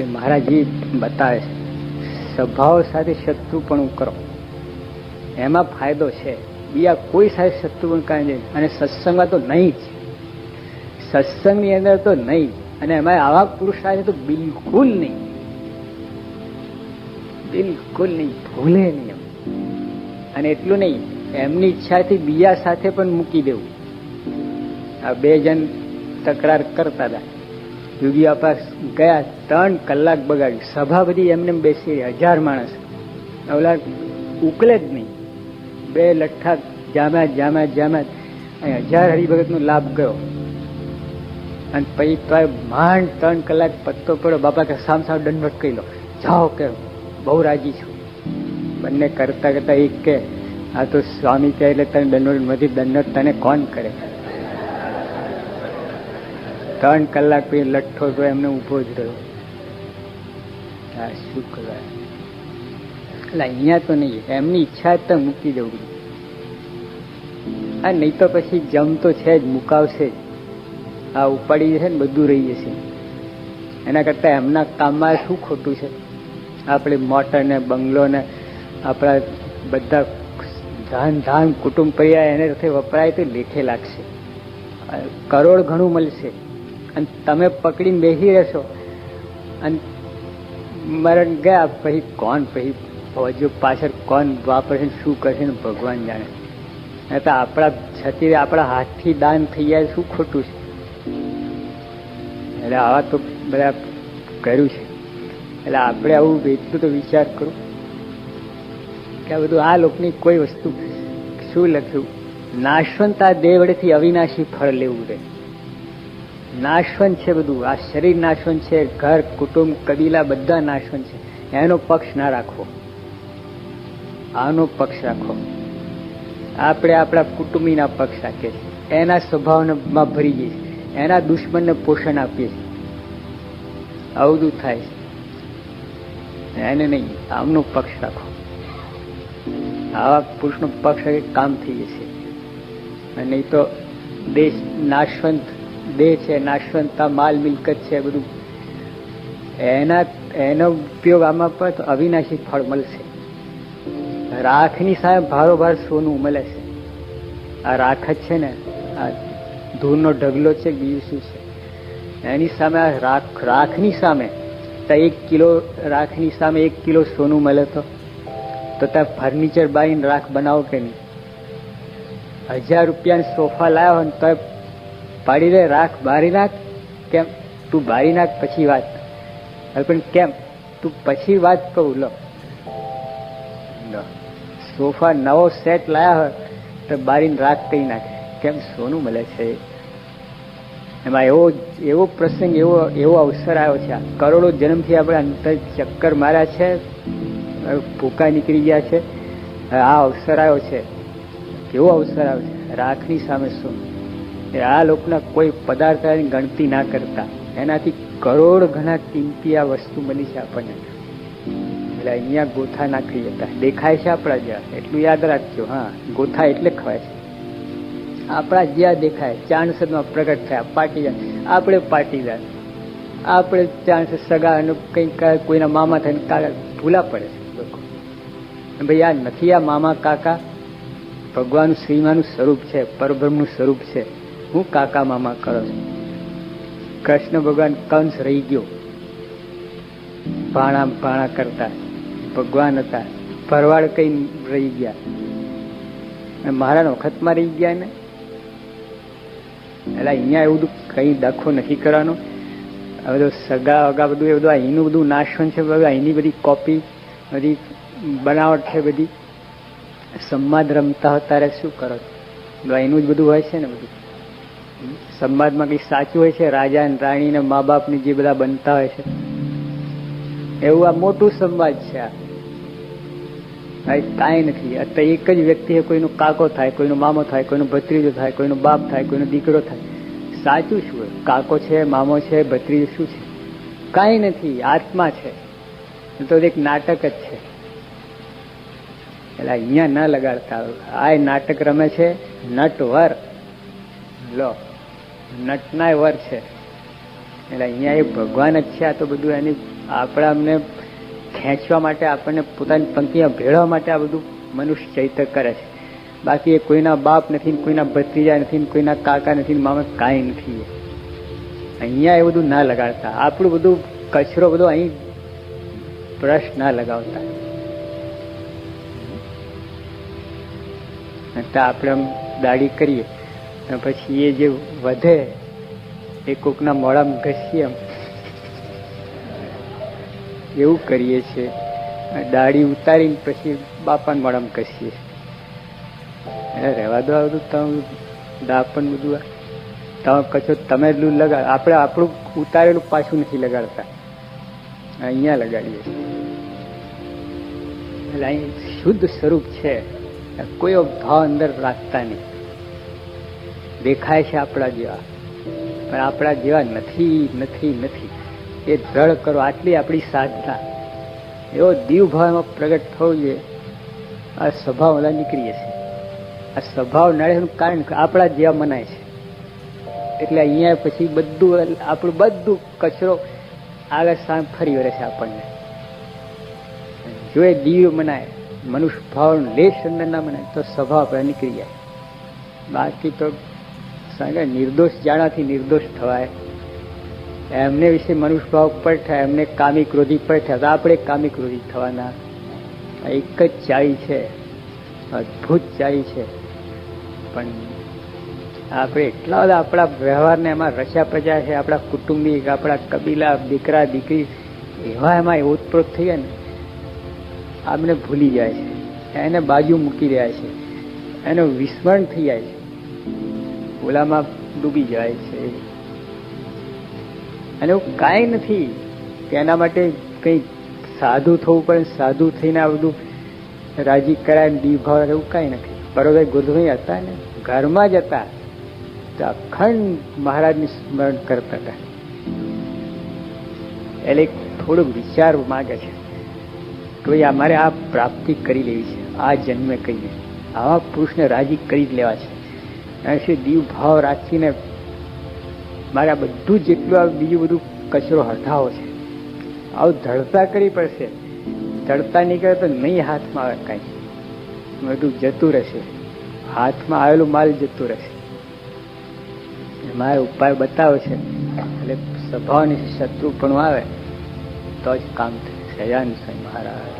કે મહારાજજી બતાવે સ્વભાવ સાથે શત્રુપણું કરો. એમાં ફાયદો છે. બીજા કોઈ સાથે શત્રુપણ કાંઈ નહીં. અને સત્સંગમાં તો નહીં જ. સત્સંગની અંદર તો નહીં. અને એમાં આવા પુરુષ સાથે તો બિલકુલ નહીં. બિલકુલ નહીં. ભૂલે નહીં. અને એટલું નહીં, એમની ઈચ્છાથી બીજા સાથે પણ મૂકી દેવું. આ બે જણ તકરાર કરતા હતા. યોગી આપા ગયા ત્રણ કલાક બગાડી. સભા બધી એમને બેસી હજાર માણસ. ઓલા ઉકલે જ નહીં. બે લઠ્ઠા જામ્યા જામ્યા જામ્યા અને હજાર હરિભગતનો લાભ ગયો. અને પછી માંડ ત્રણ કલાક પત્તો પડ્યો. બાપા કે સામ સામ દંડવટ કહી લો. જાઓ કે બહુ રાજી છું. બંને કરતા કરતા એક કે, આ તો સ્વામી કહે એટલે તને દંડવટ નથી દંડવટ તને કોણ કરે? ત્રણ કલાક પછી લઠ્ઠો તો એમને ઊભો જ રહ્યો. હા શું કરવા એટલે અહીંયા તો નહીં, એમની ઈચ્છા જ તો મૂકી જવું આ નહીં તો પછી જમ તો છે જ, મુકાવશે જ. આ ઉપાડી જશે ને બધું રહી જશે. એના કરતાં એમના કામમાં શું ખોટું છે? આપણે મોટર ને, બંગલો ને, આપણા બધા ધાન ધાન કુટુંબ પરિવાર એને વપરાય તો લેખે લાગશે. કરોડ ઘણું મળશે. અને તમે પકડી બેસી રહેશો. અને મરણ ગયા પછી કોણ પછી હજુ પાછળ કોણ વાપરશે શું કરશે ને ભગવાન જાણે. નહીં તો આપણા છતી આપણા હાથથી દાન થઈ જાય શું ખોટું છે? એટલે આવા તો બધા કર્યું છે. એટલે આપણે આવું એટલું તો વિચાર કરો કે આ બધું આ લોકની કોઈ વસ્તુ શું લખ્યું? નાશવંતા દેવડેથી અવિનાશી ફળ લેવું રહે નાશવંત છે બધું. આ શરીર નાશવંત છે, ઘર, કુટુંબ, કબીલા બધા નાશવંત છે. એનો પક્ષ ના રાખવો. આનો પક્ષ રાખો. આપણે આપણા કુટુંબીના પક્ષ રાખીએ છીએ. એના સ્વભાવમાં ભરી જઈએ છીએ. એના દુશ્મનને પોષણ આપીએ છીએ. આવું થાય છે. એને નહીં, આમનો પક્ષ રાખો. આવા પુરુષનો પક્ષ કામ થઈ જશે. અને નહીં તો દેશ નાશવંત દેહ છે નાશવંત માલ મિલકત છે બધું. એના, એનો ઉપયોગ આમાં પણ અવિનાશી ફળ મળશે. રાખની સામે ભારોભાર સોનું મળે છે. આ રાખ જ છે ને, આ ધૂળનો ઢગલો છે, બીજું શું છે? એની સામે આ રાખ, રાખની સામે, તો એક કિલો રાખની સામે એક કિલો સોનું મળે તો? તો ત્યાં ફર્નિચર બાઈને રાખ બનાવો કે નહીં? હજાર રૂપિયાની સોફા લાવ્યો હોય તો પાડી દે રાખ બારી નાખ. કેમ? તું બારી નાખ પછી વાત. પણ કેમ? તું પછી વાત કહું, લો. સોફા નવો સેટ લાયા હોય, તો બારીને રાખ કહી નાખે. કેમ? સોનું મળે છે. એમાં એવો એવો પ્રસંગ, એવો એવો અવસર આવ્યો છે. કરોડો જન્મથી આપણે અંતર ચક્કર માર્યા છે. ભૂકા નીકળી ગયા છે. આ અવસર આવ્યો છે. કેવો અવસર આવ્યો છે? રાખની સામે શું? એ આ લોકોના કોઈ પદાર્થની ગણતી ના કરતા. એનાથી કરોડ ઘણા કિંમતી આ વસ્તુ બની છે આપણને. એટલે અહીંયા ગોથા ના ખાઈ દેખાય છે આપણા જ્યાં. એટલું યાદ રાખજો, હા. ગોથા એટલે ખવાય છે. આપણા જ્યાં દેખાય, ચાણસદમાં પ્રગટ થયા, પાટીદાર. આપણે પાટીદાર. આપણે ચાણસ સગા કંઈક કોઈના મામા થઈને કાકા ભૂલા પડે છે લોકો. ભાઈ, આ નથી આ મામા કાકા. ભગવાન શ્રીમાનું સ્વરૂપ છે, પરબ્રહ્મનું સ્વરૂપ છે. હું કાકા મામા કરો છું કૃષ્ણ ભગવાન કંસ રહી ગયો. ભાણા ભાણા કરતા, ભગવાન હતા, ભરવાડ કઈ રહી ગયા. મારા વખતમાં રહી ગયા ને? એટલે અહીંયા એવું બધું કઈ દખો નથી કરવાનો. હવે તો સગા વગા બધું, એ બધું અહીંનું બધું નાશવન છે, બધું અહીંની બધી કોપી બધી બનાવટ છે, બધી. સંવાદ રમતા હતા ત્યારે શું કરો અહીંનું જ બધું હોય છે ને બધું? સંવાદમાં કઈ સાચું હોય છે, રાજા અને રાણી ને મા બાપ જે બધા બનતા હોય છે. એવું આ મોટું સંવાદ છે આ. નથી. અત્યારે એક જ વ્યક્તિ કોઈનો કાકો થાય, કોઈનો મામો થાય, કોઈનો ભત્રીજો થાય, કોઈનો બાપ થાય, કોઈનો દીકરો થાય. સાચું શું કાકો છે, મામો છે, ભત્રીજો શું છે? કાંઈ નથી. આત્મા છે. તો એક નાટક જ છે. એટલે અહીંયા ના લગાડતા. આ નાટક રમે છે, નટવર. લો. નટના વર છે. એટલે અહીંયા એ ભગવાન જ છે આ તો બધું એની આપણા અમને ખેંચવા માટે, આપણને પોતાની પંક્તિમાં ભેળવા માટે આ બધું મનુષ્ય ચૈતર કરે છે. બાકી એ કોઈના બાપ નથી, કોઈના ભત્રીજા નથી, કોઈના કાકા નથી મામા કાંઈ નથી અહીંયા એ બધું ના લગાડતા. આપણું બધું કચરો બધો અહીં બ્રશ ના લગાવતા. આપણે આમ દાઢી કરીએ. પછી એ જે વધે, એ કોકના મોડામાં ઘસીએ એવું કરીએ છીએ. દાઢી ઉતારીને પછી બાપાને મોડામાં ઘસીએ. એટલે રહેવા દો આવતું તમે દાપણ બધું તમે કચો તમે એટલું લગાડ, આપણે આપણું ઉતારેલું પાછું નથી લગાડતા. અહીંયા લગાડીએ છીએ. એટલે અહીં શુદ્ધ સ્વરૂપ છે. કોઈ ભાવ અંદર રાખતા નહીં. દેખાય છે આપણા જેવા. પણ આપણા જેવા નથી નથી નથી. એ દ્રઢ કરો, આટલી આપણી સાધના. એવો દીવ ભાવમાં પ્રગટ થવો જોઈએ. આ સ્વભાવ બધા નીકળીએ છે આ સ્વભાવ નડેનું કારણ કે આપણા જેવા મનાય છે. એટલે અહીંયા પછી બધું, આપણું બધું કચરો આગળ સામે ફરી વળે છે આપણને. જો એ દિવ્ય મનાય, મનુષ્ય ભાવ લેશ અંદર ના મનાય, તો સ્વભાવ આપણે નીકળી જાય. બાકી તો સાંગે નિર્દોષ જાણાથી નિર્દોષ થવાય. એમને વિશે મનુષ્યભાવ પર થાય, એમને કામી ક્રોધી પર થાય, તો આપણે કામી ક્રોધી થવાના. એક જ ચાવી છે. અદ્ભુત ચાવી છે. પણ આપણે એટલા બધા આપણા વ્યવહારને એમાં રચ્યા પ્રજા છે, આપણા કુટુંબિક, આપણા કબીલા, દીકરા, દીકરી, એવા એમાં ઓતપ્રોત થઈ ગયા ને આપણે ભૂલી જાય છે. એને બાજુ મૂકી રહ્યા છે. એનું વિસ્મરણ થઈ જાય છે. ઓલામાં ડૂબી જાય છે. અને એવું કાંઈ નથી એના માટે કંઈ સાધુ થવું પડે, સાધુ થઈને આ બધું રાજી કરાય દીભાવ એવું કાંઈ નથી. બરોબર ગુરુભાઈ હતા ને, ઘરમાં જ હતા. તો અખંડ મહારાજની સ્મરણ કરતા હતા. એટલે થોડુંક વિચાર માગે છે. કે ભાઈ અમારે આ પ્રાપ્તિ કરી લેવી છે. આ જન્મે કહીને. આવા પુરુષને રાજી કરી જ લેવા છે. એના દીવ ભાવ રાખીને મારે બધું જેટલું બીજું બધું કચરો હટાવો છે. આવું ધડતા કરવી પડશે. ધડતા નીકળે તો નહીં હાથમાં આવે કાંઈ. બધું જતું રહેશે. હાથમાં આવેલું માલ જતું રહેશે. મારે ઉપાય બતાવે છે. એટલે સ્વભાવની શત્રુ પણ આવે, તો જ કામ થશે સજાન મહારાજ.